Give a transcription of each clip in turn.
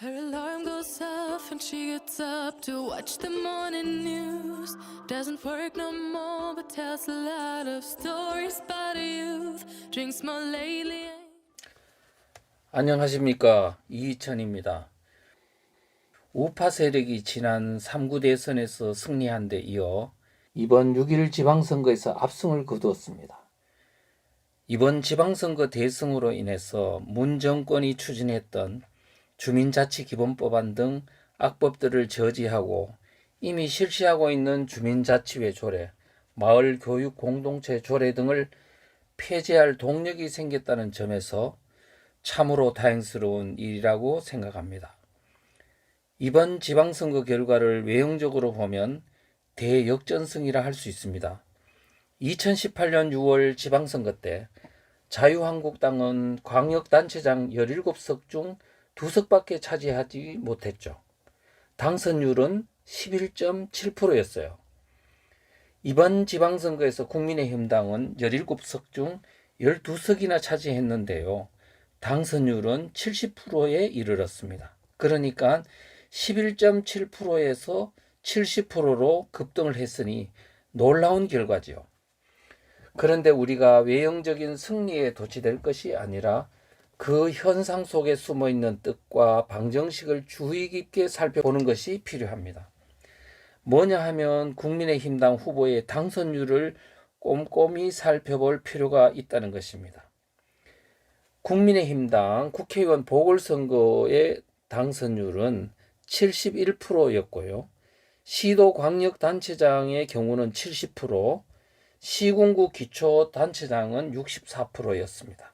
Her alarm goes off and she gets up to watch the morning news. Doesn't work no more, but tells a lot of stories about youth. Drinks more lately. 안녕하십니까 이희천입니다. 우파 세력이 지난 3구 대선에서 승리한 데 이어 이번 6일 지방선거에서 압승을 거두었습니다. 이번 지방선거 대승으로 인해서 문 정권이 추진했던 주민자치기본법안 등 악법들을 저지하고 이미 실시하고 있는 주민자치회 조례, 마을교육 공동체 조례 등을 폐지할 동력이 생겼다는 점에서 참으로 다행스러운 일이라고 생각합니다. 이번 지방선거 결과를 외형적으로 보면 대역전승이라 할 수 있습니다. 2018년 6월 지방선거 때 자유한국당은 광역단체장 17석 중 2석밖에 차지하지 못했죠. 당선율은 11.7%였어요. 이번 지방선거에서 국민의힘당은 17석 중 12석이나 차지했는데요. 당선율은 70%에 이르렀습니다. 그러니까 11.7%에서 70%로 급등을 했으니 놀라운 결과지요. 그런데 우리가 외형적인 승리에 도취될 것이 아니라 그 현상 속에 숨어 있는 뜻과 방정식을 주의 깊게 살펴보는 것이 필요합니다. 뭐냐 하면 국민의힘당 후보의 당선율을 꼼꼼히 살펴볼 필요가 있다는 것입니다. 국민의힘당 국회의원 보궐선거의 당선율은 71%였고요. 시도 광역단체장의 경우는 70%, 시군구 기초단체장은 64%였습니다.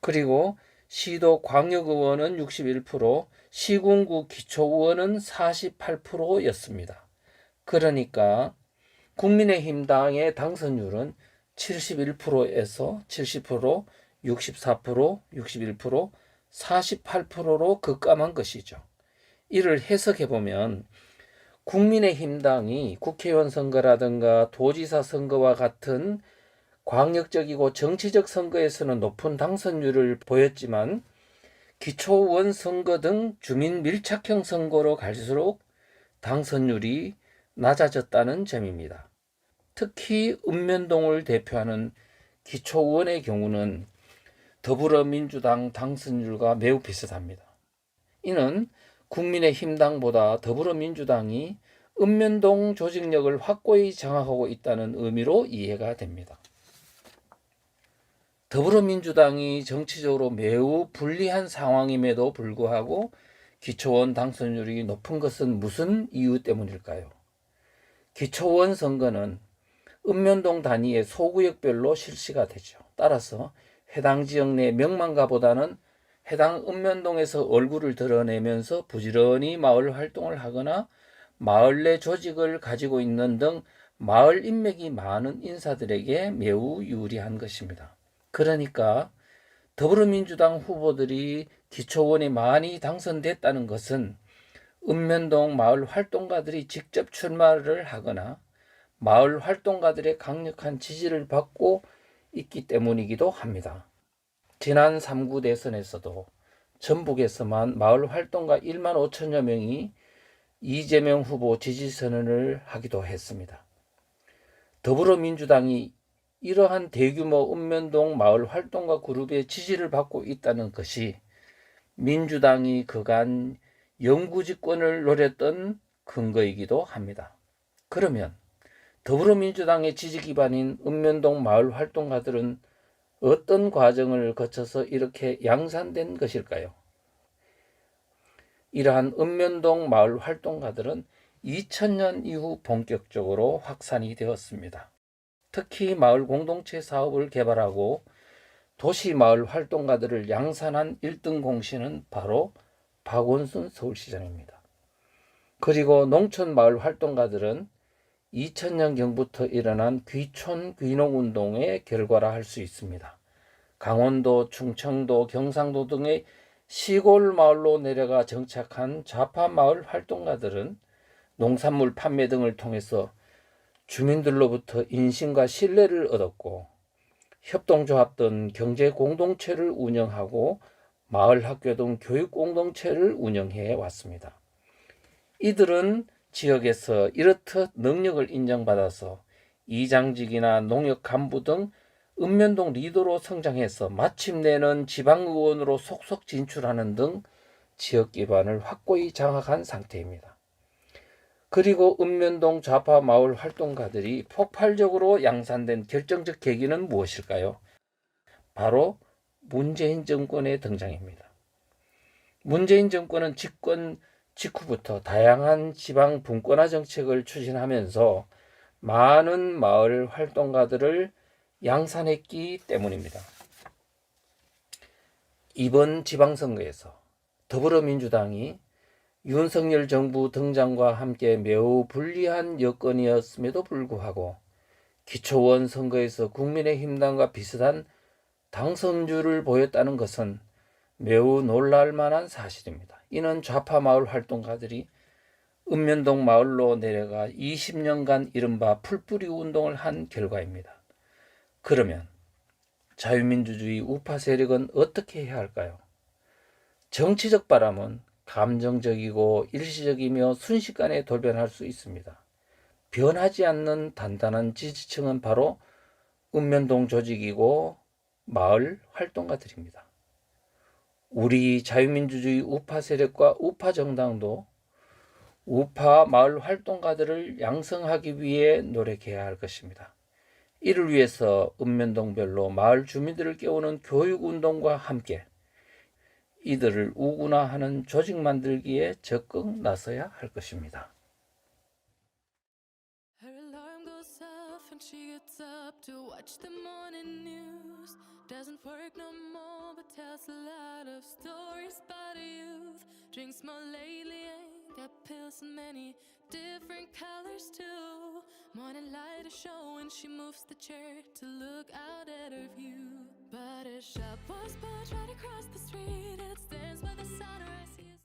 그리고 시도 광역의원은 61%, 시군구 기초의원은 48%였습니다. 그러니까 국민의힘당의 당선율은 71%에서 70%, 64%, 61%, 48%로 급감한 것이죠. 이를 해석해 보면 국민의힘당이 국회의원 선거라든가 도지사 선거와 같은 광역적이고 정치적 선거에서는 높은 당선율을 보였지만 기초의원 선거 등 주민 밀착형 선거로 갈수록 당선율이 낮아졌다는 점입니다. 특히 읍면동을 대표하는 기초의원의 경우는 더불어민주당 당선율과 매우 비슷합니다. 이는 국민의힘당보다 더불어민주당이 읍면동 조직력을 확고히 장악하고 있다는 의미로 이해가 됩니다. 더불어민주당이 정치적으로 매우 불리한 상황임에도 불구하고 기초원 당선율이 높은 것은 무슨 이유 때문일까요? 기초원 선거는 읍면동 단위의 소구역별로 실시가 되죠. 따라서 해당 지역 내 명망가보다는 해당 읍면동에서 얼굴을 드러내면서 부지런히 마을 활동을 하거나 마을 내 조직을 가지고 있는 등 마을 인맥이 많은 인사들에게 매우 유리한 것입니다. 그러니까 더불어민주당 후보들이 기초원이 많이 당선됐다는 것은 읍면동 마을 활동가들이 직접 출마를 하거나 마을 활동가들의 강력한 지지를 받고 있기 때문이기도 합니다. 지난 3구 대선에서도 전북에서만 마을 활동가 1만 5천여 명이 이재명 후보 지지 선언을 하기도 했습니다. 더불어민주당이 이러한 대규모 읍면동 마을 활동가 그룹의 지지를 받고 있다는 것이 민주당이 그간 영구집권을 노렸던 근거이기도 합니다. 그러면 더불어민주당의 지지 기반인 읍면동 마을 활동가들은 어떤 과정을 거쳐서 이렇게 양산된 것일까요? 이러한 읍면동 마을 활동가들은 2000년 이후 본격적으로 확산이 되었습니다. 특히 마을 공동체 사업을 개발하고 도시 마을 활동가들을 양산한 1등 공신은 바로 박원순 서울시장입니다. 그리고 농촌 마을 활동가들은 2000년경부터 일어난 귀촌 귀농 운동의 결과라 할 수 있습니다. 강원도, 충청도, 경상도 등의 시골 마을로 내려가 정착한 좌파 마을 활동가들은 농산물 판매 등을 통해서 주민들로부터 인심과 신뢰를 얻었고 협동조합 등 경제 공동체를 운영하고 마을 학교 등 교육 공동체를 운영해 왔습니다. 이들은 지역에서 이렇듯 능력을 인정받아서 이장직이나 농협 간부 등 읍면동 리더로 성장해서 마침내는 지방의원으로 속속 진출하는 등 지역 기반을 확고히 장악한 상태입니다. 그리고 읍면동 좌파 마을 활동가들이 폭발적으로 양산된 결정적 계기는 무엇일까요? 바로 문재인 정권의 등장입니다. 문재인 정권은 집권 직후부터 다양한 지방 분권화 정책을 추진하면서 많은 마을 활동가들을 양산했기 때문입니다. 이번 지방선거에서 더불어민주당이 윤석열 정부 등장과 함께 매우 불리한 여건이었음에도 불구하고 기초원 선거에서 국민의힘당과 비슷한 당선주를 보였다는 것은 매우 놀랄 만한 사실입니다. 이는 좌파 마을 활동가들이 읍면동 마을로 내려가 20년간 이른바 풀뿌리 운동을 한 결과입니다. 그러면 자유민주주의 우파 세력은 어떻게 해야 할까요? 정치적 바람은 감정적이고 일시적이며 순식간에 돌변할 수 있습니다. 변하지 않는 단단한 지지층은 바로 읍면동 조직이고 마을 활동가들입니다. 우리 자유민주주의 우파 세력과 우파 정당도 우파 마을 활동가들을 양성하기 위해 노력해야 할 것입니다. 이를 위해서 읍면동별로 마을 주민들을 깨우는 교육 운동과 함께 이들을 우군화하는 조직 만들기에 적극 나서야 할 것입니다. Morning light is showing, she moves the chair to look out at her view. But a shop was built right across the street, it stands by the sun.